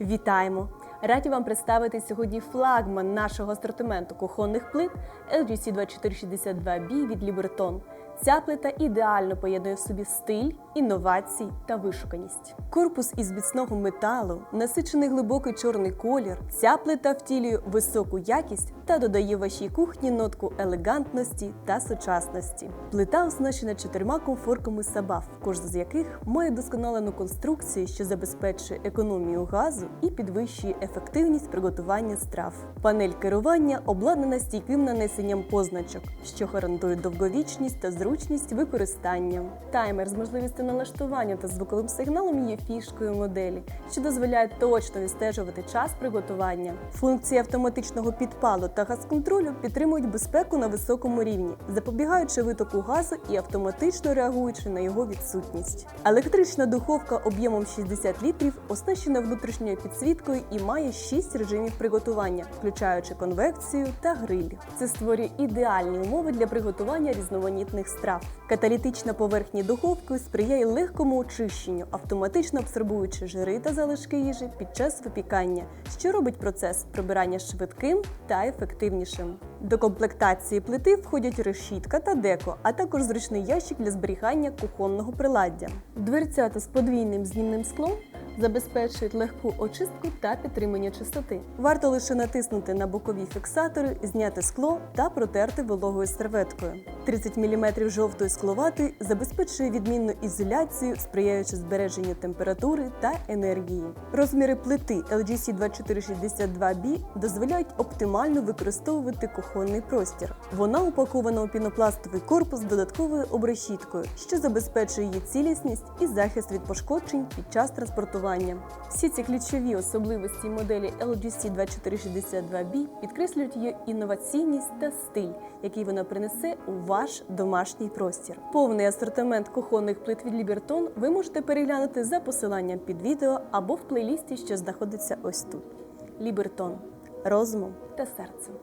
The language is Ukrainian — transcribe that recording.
Вітаємо! Раді вам представити сьогодні флагман нашого асортименту кухонних плит LGC 2462B від Liberton. Ця плита ідеально поєднує в собі стиль, інновації та вишуканість. Корпус із міцного металу, насичений глибокий чорний колір. Ця плита втілює високу якість та додає вашій кухні нотку елегантності та сучасності. Плита оснащена чотирма комфорками Сабаф, кожна з яких має досконалену конструкцію, що забезпечує економію газу і підвищує ефективність приготування страв. Панель керування обладнана стійким нанесенням позначок, що гарантує довговічність та зручність використання. Таймер з можливістю налаштування та звуковим сигналом є фішкою моделі, що дозволяє точно відстежувати час приготування. Функції автоматичного підпалу та газконтролю підтримують безпеку на високому рівні, запобігаючи витоку газу і автоматично реагуючи на його відсутність. Електрична духовка об'ємом 60 літрів оснащена внутрішньою підсвіткою і має 6 режимів приготування, включаючи конвекцію та гриль. Це створює ідеальні умови для приготування різноманітних страв. Каталітична поверхня духовки сприяє легкому очищенню, автоматично абсорбуючи жири та залишки їжі під час випікання, що робить процес прибирання швидким та ефективнішим. До комплектації плити входять решітка та деко, а також зручний ящик для зберігання кухонного приладдя. Дверцята з подвійним знімним склом забезпечують легку очистку та підтримання чистоти. Варто лише натиснути на бокові фіксатори, зняти скло та протерти вологою серветкою. 30 мм жовтої скловати забезпечує відмінну ізоляцію, сприяючи збереженню температури та енергії. Розміри плити LGC 2462B дозволяють оптимально використовувати кухонний простір. Вона упакована у пінопластовий корпус додатковою обрешіткою, що забезпечує її цілісність і захист від пошкоджень під час транспортування. Всі ці ключові особливості моделі LGC 2462B підкреслюють її інноваційність та стиль, який вона принесе у ваш домашній простір. Повний асортимент кухонних плит від Liberton ви можете переглянути за посиланням під відео або в плейлісті, що знаходиться ось тут. Liberton – розумом та серцем.